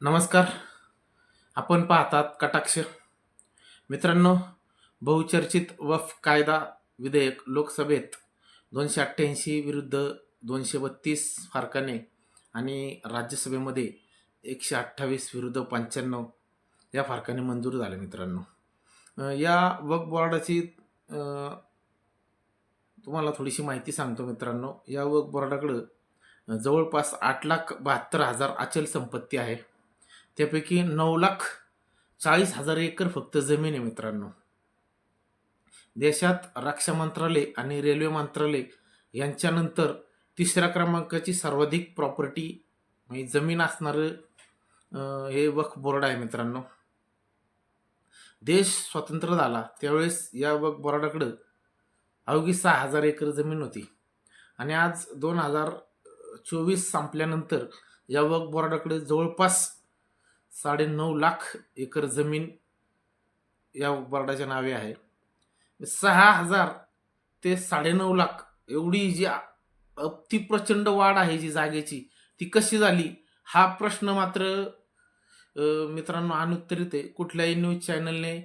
नमस्कार. आपण पाहतात कटाक्ष. मित्रांनो बहुचर्चित वफ कायदा विधेयक लोकसभेत दोनशे अठ्ठ्याऐंशी विरुद्ध दोनशे बत्तीस फारकाने आणि राज्यसभेमध्ये एकशे अठ्ठावीस विरुद्ध पंच्याण्णव या फारकाने मंजूर झाले मित्रांनो. या वक बोर्डाची तुम्हाला थोडीशी माहिती सांगतो मित्रांनो. या वक बोर्डाकडं जवळपास आठ लाख बहात्तर हजार अचल संपत्ती आहे. त्यापैकी नऊ लाख चाळीस हजार एकर फक्त जमीन आहे मित्रांनो. देशात रक्षा मंत्रालय आणि रेल्वे मंत्रालय यांच्यानंतर तिसऱ्या क्रमांकाची सर्वाधिक प्रॉपर्टी म्हणजे जमीन असणारं हे वक्फ बोर्ड आहे मित्रांनो. देश स्वतंत्र झाला त्यावेळेस या वक्फ बोर्डाकडं अवघी सहा हजार एकर जमीन होती. आणि आज दोन हजार चोवीस संपल्यानंतर या वक्फ बोर्डाकडे जवळपास साडेनऊ लाख एकर जमीन या बोर्डाच्या नावे आहे. सहा हजार ते साडेनऊ लाख एवढी जी अति प्रचंड वाढ आहे जी जागेची ती कशी झाली? हा प्रश्न मात्र मित्रांनो अनुत्तरित आहे. कुठल्याही न्यूज चॅनलने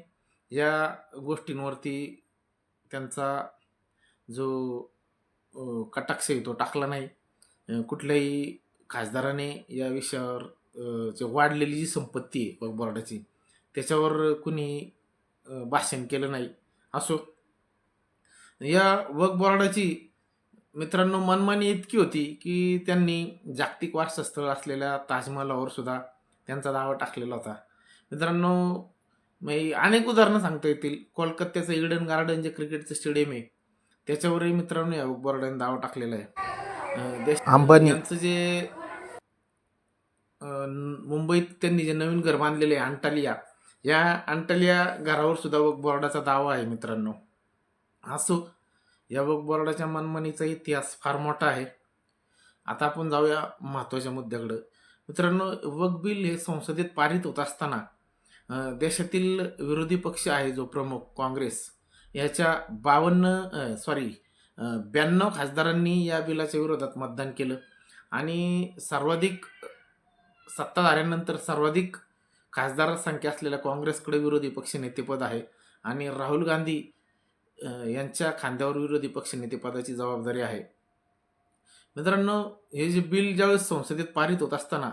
या गोष्टींवरती त्यांचा जो कटाक्ष आहे तो टाकला नाही. कुठल्याही खासदाराने या विषयावर वाढलेली जी संपत्ती आहे बोर्डाची त्याच्यावर कुणी भाषण केलं नाही. असो. या वक्फ बोर्डाची मित्रांनो मनमानी इतकी होती की त्यांनी जागतिक वारसास्थळ असलेल्या ताजमहालावर सुद्धा त्यांचा दावा टाकलेला होता. मित्रांनो मी अनेक उदाहरणं सांगता येतील. कोलकात्याचं इडन गार्डन जे क्रिकेटचं स्टेडियम आहे त्याच्यावरही मित्रांनो या वक्फ बोर्डाने दावा टाकलेला आहे. देश अंबानी. यांचं जे मुंबईत त्यांनी जे नवीन घर बांधलेले आहे अंटालिया या अंटालिया घरावर सुद्धा वक्फ बोर्डाचा दावा आहे मित्रांनो. असो या वक बोर्डाच्या मनमानीचा इतिहास फार मोठा आहे. आता आपण जाऊया महत्त्वाच्या मुद्द्याकडं. मित्रांनो वक बिल हे संसदेत पारित होत असताना देशातील विरोधी पक्ष आहे जो प्रमुख काँग्रेस. याच्या बावन्न सॉरी ब्याण्णव खासदारांनी या बिलाच्या विरोधात मतदान केलं. आणि सर्वाधिक सत्ताधाऱ्यांनंतर सर्वाधिक खासदार संख्या असलेल्या काँग्रेसकडे विरोधी पक्ष नेतेपद आहे आणि राहुल गांधी यांच्या खांद्यावर विरोधी पक्ष नेतेपदाची जबाबदारी आहे. मित्रांनो हे जे बिल ज्यावेळेस संसदेत पारित होत असताना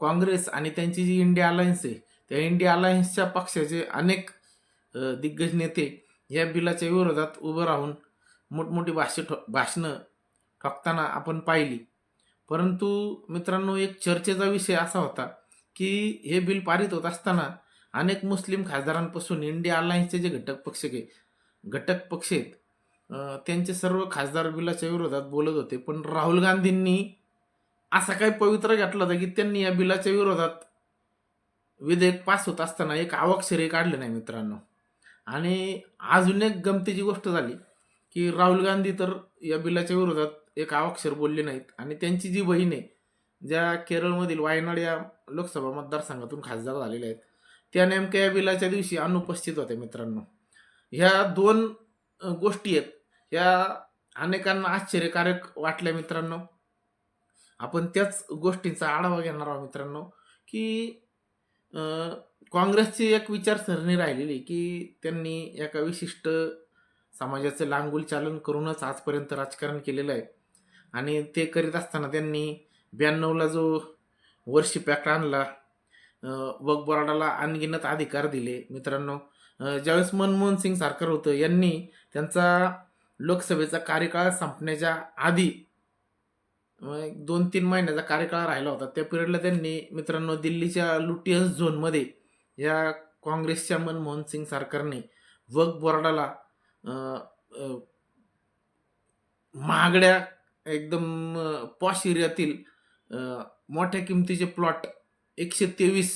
काँग्रेस आणि त्यांची जी इंडिया अलायन्स आहे त्या इंडिया अलायन्सच्या पक्षाचे अनेक दिग्गज नेते या बिलाच्या विरोधात उभं राहून मोठमोठी भाष्य ठो भाषणं ठोकताना आपण पाहिली. परंतु मित्रांनो एक चर्चेचा विषय असा होता की हे बिल पारित होत असताना अनेक मुस्लिम खासदारांपासून इंडिया अलायन्सचे जे घटक पक्ष घे घटक पक्ष आहेत त्यांचे सर्व खासदार बिलाच्या विरोधात बोलत होते. पण राहुल गांधींनी असा काही पवित्र घातला होता की त्यांनी या बिलाच्या विरोधात विधेयक पास होत असताना एक आवाक्षरे काढलं नाही मित्रांनो. आणि अजून एक गमतीची गोष्ट झाली की राहुल गांधी तर या बिलाच्या विरोधात एक अवाक्षर बोलले नाहीत. आणि त्यांची जी बहीण आहे ज्या केरळमधील वायनाड या लोकसभा मतदारसंघातून खासदार झालेल्या आहेत त्या नेमक्या या बिलाच्या दिवशी अनुपस्थित होत्या मित्रांनो. ह्या दोन गोष्टी आहेत. ह्या अनेकांना आश्चर्यकारक वाटल्या मित्रांनो. आपण त्याच गोष्टींचा आढावा घेणार आहोत मित्रांनो की काँग्रेसची एक विचारसरणी राहिलेली की त्यांनी एका विशिष्ट समाजाचं लांगुल चालन करूनच आजपर्यंत राजकारण केलेलं आहे. आणि ते करीत असताना त्यांनी ब्याण्णवला जो वर्षी पॅक्ट आणला अ, बोराडाला बोर्डाला अनगिनत अधिकार दिले. मित्रांनो ज्यावेळेस मनमोहन सिंग सरकार होतं यांनी त्यांचा लोकसभेचा कार्यकाळ संपण्याच्या आधी दोन तीन महिन्याचा कार्यकाळ राहिला होता. त्या पिरियडला त्यांनी मित्रांनो दिल्लीच्या लुटियस झोनमध्ये या काँग्रेसच्या मनमोहन सिंग सरकारने वक्फ बोर्डाला महागड्या एकदम पॉश एरियातील मोठ्या किमतीचे प्लॉट एकशे तेवीस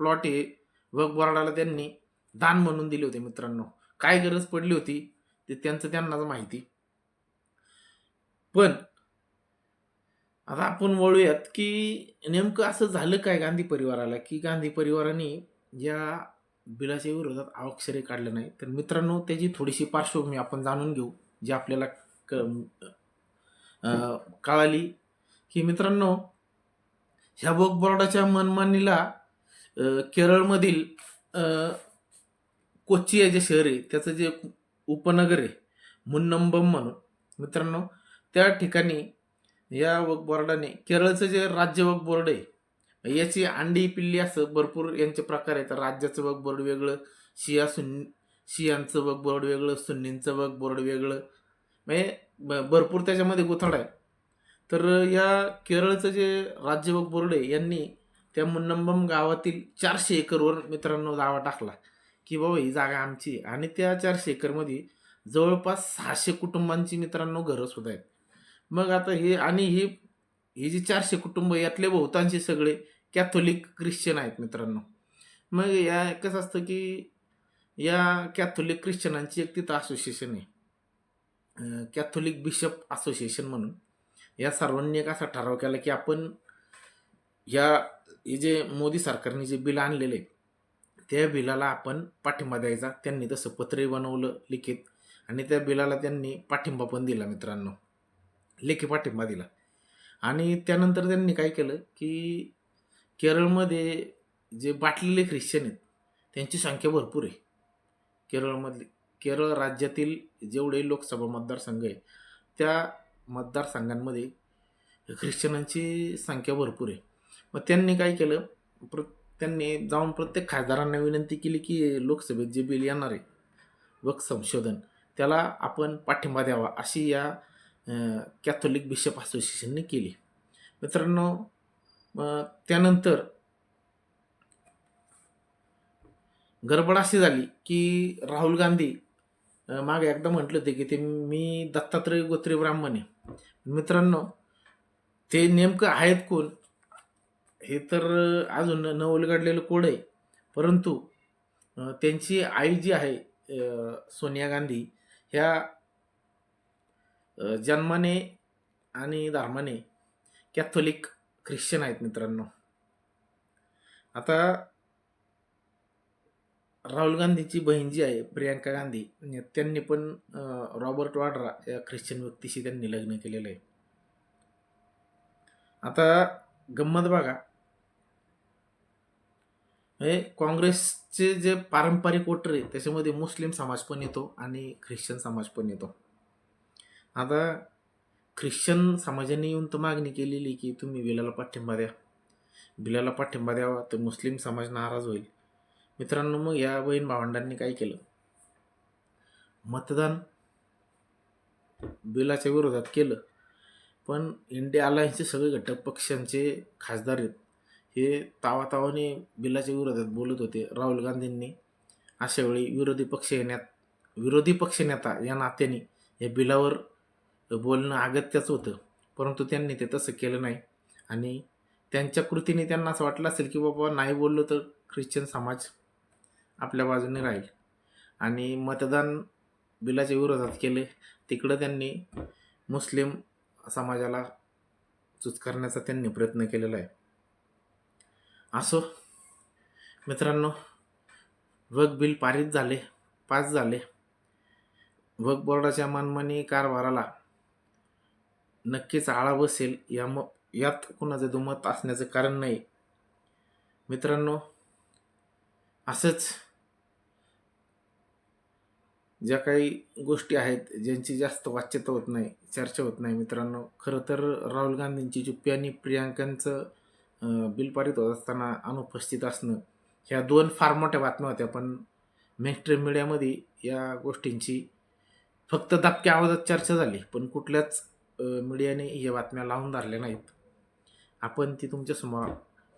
प्लॉट हे वक्फ बोर्डाला त्यांनी दान म्हणून दिले होते मित्रांनो. काय गरज पडली होती ते त्यांचं त्यांनाच माहिती. पण आता आपण वळूयात की नेमकं असं झालं काय गांधी परिवाराला? की गांधी परिवाराने या बिलाच्या विरोधात अक्षरे काढलं नाही तर मित्रांनो त्याची थोडीशी पार्श्वभूमी आपण जाणून घेऊ जी आपल्याला क कळाली की मित्रांनो ह्या बोर्डाच्या मनमानीला केरळमधील कोची हे जे शहर आहे त्याचं जे उपनगर आहे मुन्नंबम म्हणून. मित्रांनो त्या ठिकाणी या बोर्डाने केरळचं जे राज्य बोर्ड आहे याची अंडी पिल्ली असं भरपूर यांचे प्रकार आहेत. राज्याचं बोर्ड वेगळं शिया सुन शियांचं बोर्ड वेगळं सुन्नींचं बोर्ड वेगळं. म्हणजे ब- भरपूर त्याच्यामध्ये गुथाड आहे. तर या केरळचं जे राज्यभोग बोर्डे यांनी त्या मुन्नंबम गावातील चारशे एकरवर मित्रांनो दावा टाकला की बाबा ही जागा आमची आणि त्या चारशे एकरमध्ये जवळपास सहाशे कुटुंबांची मित्रांनो घरं सुद्धा आहेत. मग आता हे आणि ही हे जे चारशे कुटुंब यातले बहुतांशी सगळे कॅथोलिक ख्रिश्चन आहेत मित्रांनो. मग या कसं असतं की या कॅथोलिक ख्रिश्चनांची एक तिथं असोसिएशन आहे. कॅथोलिक बिशप असोसिएशन म्हणून या सर्वांनी एक असा ठराव केला की आपण या हे जे मोदी सरकारने जे बिल आणलेले त्या बिलाला आपण पाठिंबा द्यायचा. त्यांनी तसं पत्रही बनवलं लिखित आणि त्या बिलाला त्यांनी पाठिंबा पण दिला मित्रांनो. लेखी पाठिंबा दिला. आणि त्यानंतर त्यांनी काय केलं की केरळमध्ये जे बाटलेले ख्रिश्चन आहेत त्यांची संख्या भरपूर आहे. केरळमधली केरळ राज्यातील जेवढे लोकसभा मतदारसंघ आहे त्या मतदारसंघांमध्ये ख्रिश्चनांची संख्या भरपूर आहे. मग त्यांनी काय केलं? प्र त्यांनी जाऊन प्रत्येक खासदारांना विनंती केली की लोकसभेत जे बिल येणार आहे वक संशोधन त्याला आपण पाठिंबा द्यावा अशी या कॅथोलिक बिशप असोसिएशनने केली. मित्रांनो मग त्यानंतर गडबड अशी झाली की राहुल गांधी मागे एकदा म्हटलं होते की ते मी दत्तात्रय गोत्रे ब्राह्मण आहे. मित्रांनो ते नेमकं आहेत कोण? हे तर अजून न उलगडलेलं कोड आहे. परंतु त्यांची आई जी आहे सोनिया गांधी ह्या जन्माने आणि धर्माने कॅथोलिक ख्रिश्चन आहेत मित्रांनो. आता राहुल गांधीची बहीण जी आहे प्रियांका गांधी त्यांनी पण रॉबर्ट वाड्रा या ख्रिश्चन व्यक्तीशी त्यांनी लग्न केलेलं आहे. आता गंमत बघा. हे काँग्रेसचे जे पारंपरिक वोटर आहे त्याच्यामध्ये मुस्लिम समाज पण येतो आणि ख्रिश्चन समाज पण येतो. आता ख्रिश्चन समाजाने येऊन तर मागणी केलेली की तुम्ही बिलाला पाठिंबा द्या. बिलाला पाठिंबा द्यावा तर मुस्लिम समाज नाराज होईल. मित्रांनो मग या बहीण भावंडांनी काय केलं? मतदान बिलाच्या विरोधात केलं. पण इंडिया अलायन्सचे सगळे घटक पक्षांचे खासदार आहेत. हे तावातावाने बिलाच्या विरोधात बोलत होते राहुल गांधींनी. अशा वेळी विरोधी पक्ष येण्यात विरोधी पक्ष नेता या नात्याने या बिलावर बोलणं अगत्यच होतं. परंतु त्यांनी ते तसं केलं नाही. आणि त्यांच्या कृतीने त्यांना असं वाटलं असेल की बाबा नाही बोललो तर ख्रिश्चन समाज आपल्या बाजूने राहील. आणि मतदान बिलाच्या विरोधात केले तिकडं त्यांनी मुस्लिम समाजाला चूज करण्याचा त्यांनी प्रयत्न केलेला आहे. असो मित्रांनो वक बिल पारित झाले पास झाले. वक बोर्डाच्या मनमानी कारभाराला नक्कीच आळा बसेल या म यात कुणाचं दुमत असण्याचं कारण नाही. मित्रांनो असंच ज्या काही गोष्टी आहेत ज्यांची जास्त वाच्यता होत नाही चर्चा होत नाही मित्रांनो खरं तर राहुल गांधींची चुप्पी आणि प्रियांकांचं बिल पारित होत असताना अनुपस्थित असणं ह्या दोन फार मोठ्या बातम्या होत्या. पण मेनस्ट्रीम मीडियामध्ये या गोष्टींची फक्त दाबक्या आवाजात चर्चा झाली. पण कुठल्याच मीडियाने या बातम्या लावून धरल्या नाहीत. आपण ती तुमच्यासमोर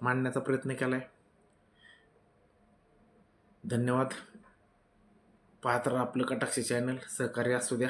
मांडण्याचा प्रयत्न केला आहे धन्यवाद. पाहत राहा आपलं कटाक्ष चॅनल सहकार्य असू द्या.